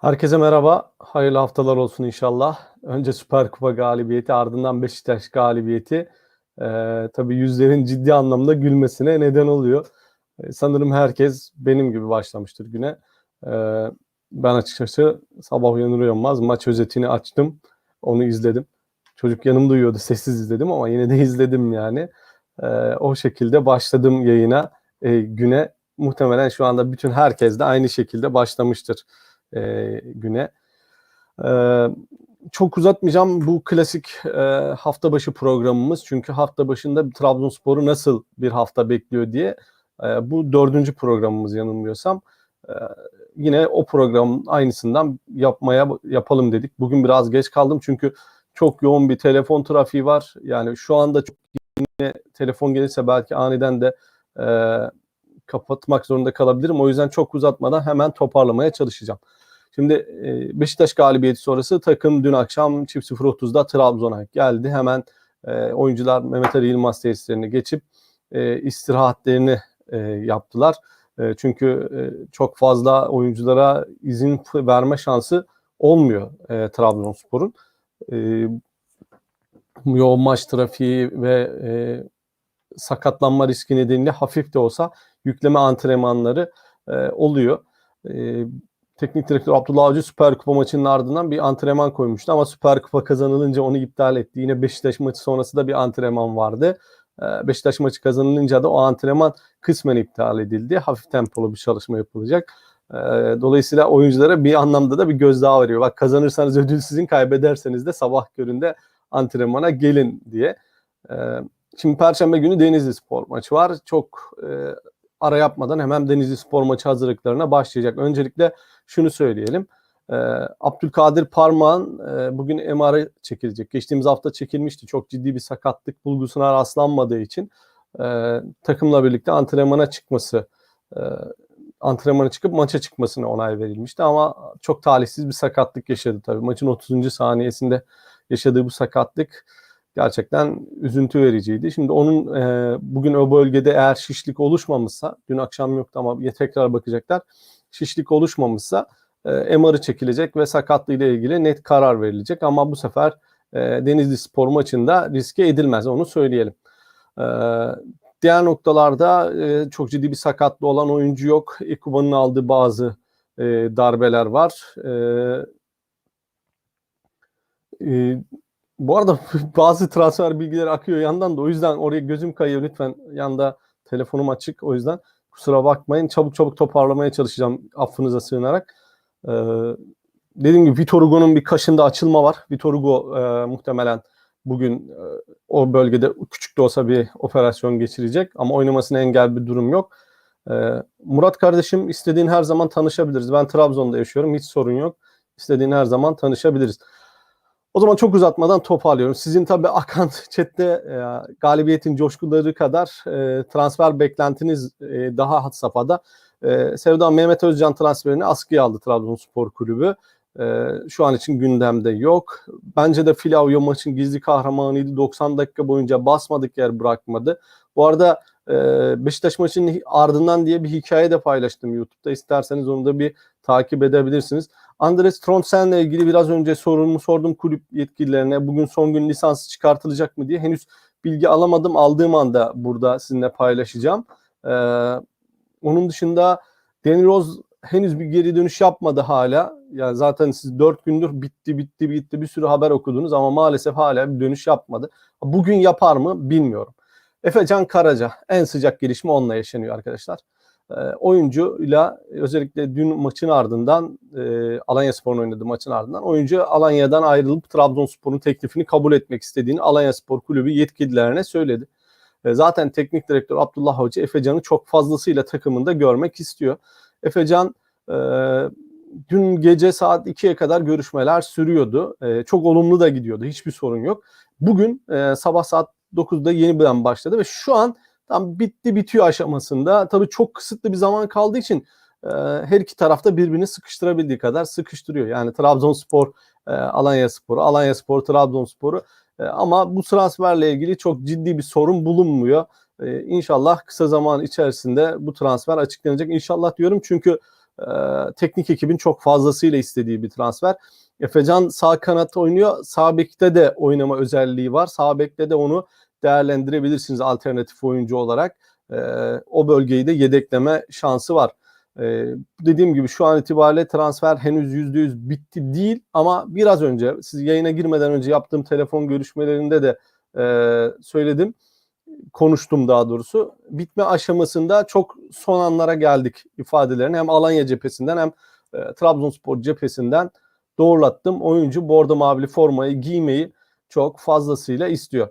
Herkese merhaba. Hayırlı haftalar olsun inşallah. Önce Süper Kupa galibiyeti ardından Beşiktaş galibiyeti. Ee, tabii yüzlerin ciddi anlamda gülmesine neden oluyor. Ee, sanırım herkes benim gibi başlamıştır güne. Ee, ben açıkçası sabah uyanır uyanmaz maç özetini açtım. Onu izledim. Çocuk yanımda uyuyordu. Sessiz izledim ama yine de izledim yani. Ee, o şekilde başladım yayına, e, güne. Muhtemelen şu anda bütün herkes de aynı şekilde başlamıştır e, güne. E, çok uzatmayacağım bu klasik e, hafta başı programımız. Çünkü hafta başında Trabzonspor'u nasıl bir hafta bekliyor diye. E, bu dördüncü programımız yanılmıyorsam. E, yine o programın aynısından yapmaya yapalım dedik. Bugün biraz geç kaldım çünkü çok yoğun bir telefon trafiği var. Yani şu anda çok yine telefon gelirse belki aniden de e, kapatmak zorunda kalabilirim. O yüzden çok uzatmadan hemen toparlamaya çalışacağım. Şimdi e, Beşiktaş galibiyeti sonrası takım dün akşam çift 0.30'da Trabzon'a geldi. Hemen e, oyuncular Mehmet Ali Yılmaz tesislerine geçip e, istirahatlerini e, yaptılar. E, çünkü çok fazla oyunculara izin verme şansı olmuyor Trabzonspor'un. Yoğun maç trafiği ve sakatlanma riski nedeniyle hafif de olsa yükleme antrenmanları e, oluyor. E, teknik direktör Abdullah Avcı Süper Kupa maçının ardından bir antrenman koymuştu ama Süper Kupa kazanılınca onu iptal etti. Yine Beşiktaş maçı sonrası da bir antrenman vardı. E, Beşiktaş maçı kazanılınca da o antrenman kısmen iptal edildi. Hafif tempolu bir çalışma yapılacak. E, dolayısıyla oyunculara bir anlamda da bir gözdağı veriyor. Bak kazanırsanız ödül sizin, kaybederseniz de sabah köründe antrenmana gelin diye. Şimdi Perşembe günü Denizli Spor maçı var. Çok e, ara yapmadan hemen Denizli Spor maçı hazırlıklarına başlayacak. Öncelikle şunu söyleyelim. E, Abdülkadir Parmağan e, bugün MR'a çekilecek. Geçtiğimiz hafta çekilmişti. Çok ciddi bir sakatlık bulgusuna rastlanmadığı için e, takımla birlikte antrenmana çıkması e, antrenmana çıkıp maça çıkmasına onay verilmişti ama çok talihsiz bir sakatlık yaşadı tabii. Maçın 30. saniyesinde yaşadığı bu sakatlık gerçekten üzüntü vericiydi. Şimdi onun e, bugün o bölgede eğer şişlik oluşmamışsa, dün akşam yoktu ama tekrar bakacaklar. Şişlik oluşmamışsa e, MR'ı çekilecek ve sakatlığı ile ilgili net karar verilecek. Ama bu sefer e, Denizli Spor maçında riske edilmez onu söyleyelim. E, diğer noktalarda e, çok ciddi bir sakatlı olan oyuncu yok. Ekuba'nın aldığı bazı e, darbeler var. E, e, bu arada bazı transfer bilgileri akıyor yandan da o yüzden oraya gözüm kayıyor lütfen yanda telefonum açık o yüzden kusura bakmayın çabuk çabuk toparlamaya çalışacağım affınıza sığınarak. Ee, dediğim gibi Vitor Hugo'nun bir kaşında açılma var. Vitor Hugo e, muhtemelen bugün e, o bölgede küçük de olsa bir operasyon geçirecek ama oynamasına engel bir durum yok. Ee, Murat kardeşim istediğin her zaman tanışabiliriz. Ben Trabzon'da yaşıyorum hiç sorun yok. İstediğin her zaman tanışabiliriz. O zaman çok uzatmadan toparlıyorum. Sizin tabii akan chatte e, galibiyetin coşkuları kadar e, transfer beklentiniz e, daha had safhada. E, Sevda Mehmet Özcan transferini askıya aldı Trabzonspor Kulübü. E, şu an için gündemde yok. Bence de Filavio maçın gizli kahramanıydı. 90 dakika boyunca basmadık yer bırakmadı. Bu arada e, Beşiktaş maçının ardından diye bir hikaye de paylaştım YouTube'da. İsterseniz onu da bir takip edebilirsiniz. Andres Trondsen'le ilgili biraz önce sorumu sordum kulüp yetkililerine. Bugün son gün lisansı çıkartılacak mı diye. Henüz bilgi alamadım. Aldığım anda burada sizinle paylaşacağım. Ee, onun dışında Danny Rose henüz bir geri dönüş yapmadı hala. Yani zaten siz dört gündür bitti bitti bitti bir sürü haber okudunuz ama maalesef hala bir dönüş yapmadı. Bugün yapar mı bilmiyorum. Efecan Karaca en sıcak gelişme onunla yaşanıyor arkadaşlar oyuncuyla özellikle dün maçın ardından e, Alanya Spor'un oynadığı maçın ardından oyuncu Alanya'dan ayrılıp Trabzonspor'un teklifini kabul etmek istediğini Alanya Spor Kulübü yetkililerine söyledi. E, zaten teknik direktör Abdullah Hoca Efecan'ı çok fazlasıyla takımında görmek istiyor. Efecan e, dün gece saat 2'ye kadar görüşmeler sürüyordu. E, çok olumlu da gidiyordu. Hiçbir sorun yok. Bugün e, sabah saat 9'da yeniden başladı ve şu an tam bitti bitiyor aşamasında. Tabii çok kısıtlı bir zaman kaldığı için e, her iki tarafta birbirini sıkıştırabildiği kadar sıkıştırıyor. Yani Trabzonspor, e, Alanya Sporu, Alanya Spor, Trabzonspor'u e, ama bu transferle ilgili çok ciddi bir sorun bulunmuyor. E, inşallah kısa zaman içerisinde bu transfer açıklanacak. İnşallah diyorum çünkü e, teknik ekibin çok fazlasıyla istediği bir transfer. Efecan sağ kanat oynuyor. Sağ bekte de oynama özelliği var. Sağ bekte de onu değerlendirebilirsiniz alternatif oyuncu olarak. E, o bölgeyi de yedekleme şansı var. E, dediğim gibi şu an itibariyle transfer henüz %100 bitti değil ama biraz önce siz yayına girmeden önce yaptığım telefon görüşmelerinde de e, söyledim. Konuştum daha doğrusu. Bitme aşamasında çok son anlara geldik ifadelerini hem Alanya cephesinden hem e, Trabzonspor cephesinden doğrulattım. Oyuncu bordo mavili formayı giymeyi çok fazlasıyla istiyor.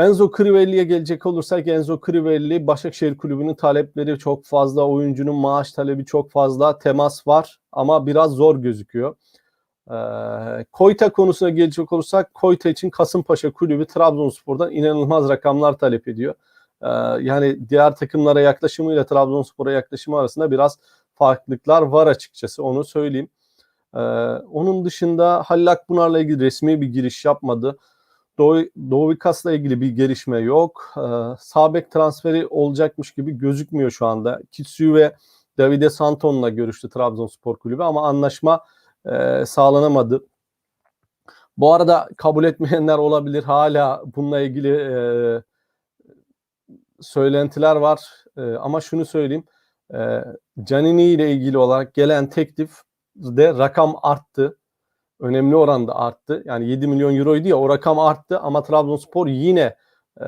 Enzo Crivelli'ye gelecek olursak Enzo Crivelli Başakşehir Kulübü'nün talepleri çok fazla. Oyuncunun maaş talebi çok fazla. Temas var ama biraz zor gözüküyor. Ee, Koyta konusuna gelecek olursak Koyta için Kasımpaşa Kulübü Trabzonspor'dan inanılmaz rakamlar talep ediyor. Ee, yani diğer takımlara yaklaşımıyla Trabzonspor'a yaklaşımı arasında biraz farklılıklar var açıkçası onu söyleyeyim. Ee, onun dışında Halil Akpınar'la ilgili resmi bir giriş yapmadı. Doğu, Doğu Vikas'la ilgili bir gelişme yok. Ee, Sabek transferi olacakmış gibi gözükmüyor şu anda. Kitsu ve Davide Santon'la görüştü Trabzonspor Kulübü ama anlaşma e, sağlanamadı. Bu arada kabul etmeyenler olabilir. Hala bununla ilgili e, söylentiler var. E, ama şunu söyleyeyim. E, Canini ile ilgili olarak gelen teklif de rakam arttı önemli oranda arttı. Yani 7 milyon euroydu ya o rakam arttı ama Trabzonspor yine e,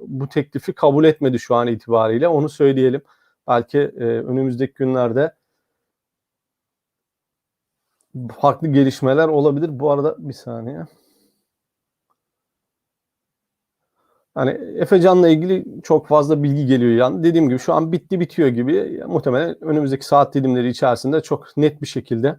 bu teklifi kabul etmedi şu an itibariyle. Onu söyleyelim. Belki e, önümüzdeki günlerde farklı gelişmeler olabilir. Bu arada bir saniye. Hani Efecan'la ilgili çok fazla bilgi geliyor yani. Dediğim gibi şu an bitti bitiyor gibi. Muhtemelen önümüzdeki saat dilimleri içerisinde çok net bir şekilde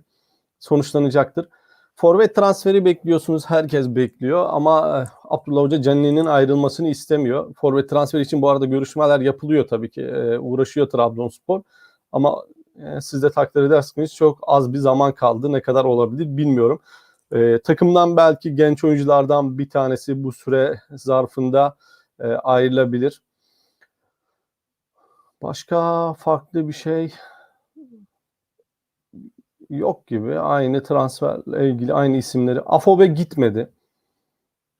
sonuçlanacaktır. Forvet transferi bekliyorsunuz. Herkes bekliyor ama eh, Abdullah Hoca Canini'nin ayrılmasını istemiyor. Forvet transferi için bu arada görüşmeler yapılıyor tabii ki. E, uğraşıyor Trabzonspor. Ama e, siz de takdir edersiniz çok az bir zaman kaldı. Ne kadar olabilir bilmiyorum. E, takımdan belki genç oyunculardan bir tanesi bu süre zarfında e, ayrılabilir. Başka farklı bir şey yok gibi. Aynı transferle ilgili aynı isimleri. Afobe gitmedi.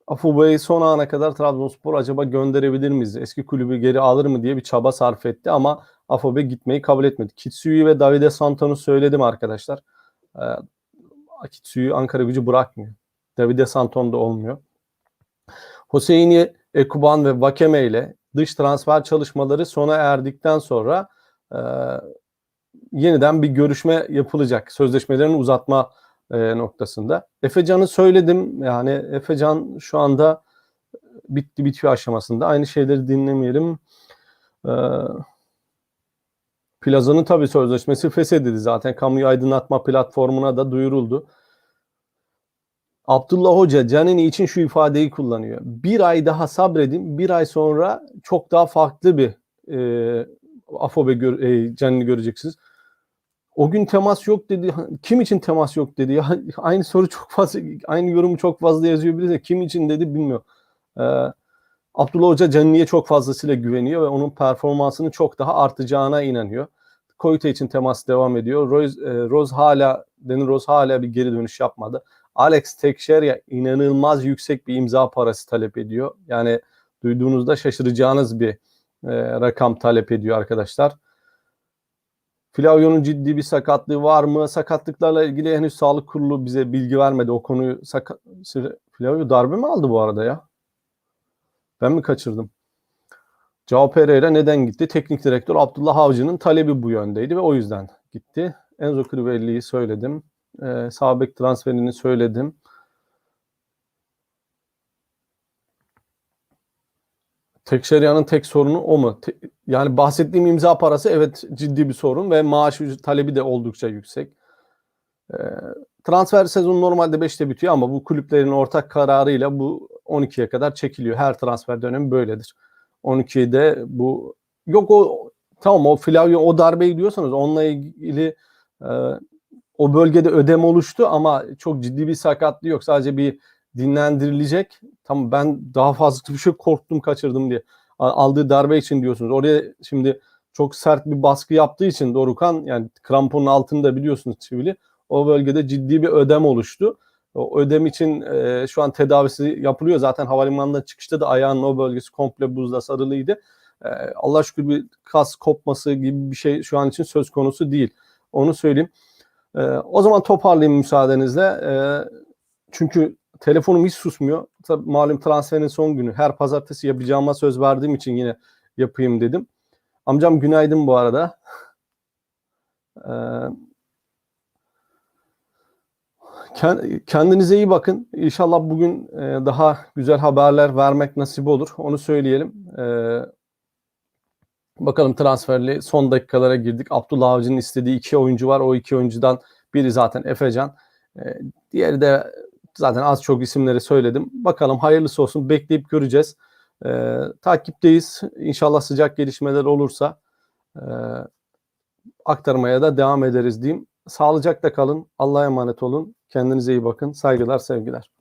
Afobe'yi son ana kadar Trabzonspor acaba gönderebilir miyiz? Eski kulübü geri alır mı diye bir çaba sarf etti ama Afobe gitmeyi kabul etmedi. Kitsuyu ve Davide Santon'u söyledim arkadaşlar. Ee, Kitsuyu Ankara gücü bırakmıyor. Davide Santon da olmuyor. Hüseyin'i Ekuban ve Vakeme ile dış transfer çalışmaları sona erdikten sonra e, yeniden bir görüşme yapılacak. Sözleşmelerini uzatma e, noktasında. Efecan'ı söyledim. Yani Efecan şu anda bitti bitiyor aşamasında. Aynı şeyleri dinlemeyelim. E, Plaza'nın tabii sözleşmesi feshedildi zaten. Kamuyu aydınlatma platformuna da duyuruldu. Abdullah Hoca Canini için şu ifadeyi kullanıyor. Bir ay daha sabredin. Bir ay sonra çok daha farklı bir e, Afobe gör, e, Canini göreceksiniz. O gün temas yok dedi. Kim için temas yok dedi. Ya, aynı soru çok fazla, aynı yorumu çok fazla yazıyor birisi. Kim için dedi bilmiyorum. Ee, Abdullah Hoca Canini'ye çok fazlasıyla güveniyor ve onun performansının çok daha artacağına inanıyor. Koyta için temas devam ediyor. Rose, e, Rose hala, Danny Rose hala bir geri dönüş yapmadı. Alex Tekşerya inanılmaz yüksek bir imza parası talep ediyor. Yani duyduğunuzda şaşıracağınız bir e, rakam talep ediyor arkadaşlar. Flavio'nun ciddi bir sakatlığı var mı? Sakatlıklarla ilgili henüz sağlık kurulu bize bilgi vermedi. O konuyu sakat... Flavio darbe mi aldı bu arada ya? Ben mi kaçırdım? Cao Pereira neden gitti? Teknik direktör Abdullah Avcı'nın talebi bu yöndeydi ve o yüzden gitti. Enzo Crivelli'yi söyledim. Ee, Sabek transferini söyledim. Tekşeryan'ın tek sorunu o mu? Te, yani bahsettiğim imza parası evet ciddi bir sorun ve maaş talebi de oldukça yüksek. E, transfer sezonu normalde 5'te bitiyor ama bu kulüplerin ortak kararıyla bu 12'ye kadar çekiliyor. Her transfer dönemi böyledir. 12'de bu yok o tamam o Flavio o darbeyi diyorsanız onunla ilgili e, o bölgede ödem oluştu ama çok ciddi bir sakatlığı yok. Sadece bir dinlendirilecek. Tamam ben daha fazla bir şey korktum kaçırdım diye. Aldığı darbe için diyorsunuz. Oraya şimdi çok sert bir baskı yaptığı için Dorukan yani kramponun altında biliyorsunuz çivili. O bölgede ciddi bir ödem oluştu. O ödem için e, şu an tedavisi yapılıyor. Zaten havalimanından çıkışta da ayağının o bölgesi komple buzla sarılıydı. E, Allah şükür bir kas kopması gibi bir şey şu an için söz konusu değil. Onu söyleyeyim. E, o zaman toparlayayım müsaadenizle. E, çünkü telefonum hiç susmuyor. Tabii malum transferin son günü. Her pazartesi yapacağıma söz verdiğim için yine yapayım dedim. Amcam günaydın bu arada. Ee, kendinize iyi bakın. İnşallah bugün e, daha güzel haberler vermek nasip olur. Onu söyleyelim. Ee, bakalım transferli son dakikalara girdik. Abdullah Avcı'nın istediği iki oyuncu var. O iki oyuncudan biri zaten Efecan. Ee, diğeri de zaten az çok isimleri söyledim. Bakalım hayırlısı olsun. Bekleyip göreceğiz. Ee, takipteyiz. İnşallah sıcak gelişmeler olursa e, aktarmaya da devam ederiz diyeyim. Sağlıcakla kalın. Allah'a emanet olun. Kendinize iyi bakın. Saygılar, sevgiler.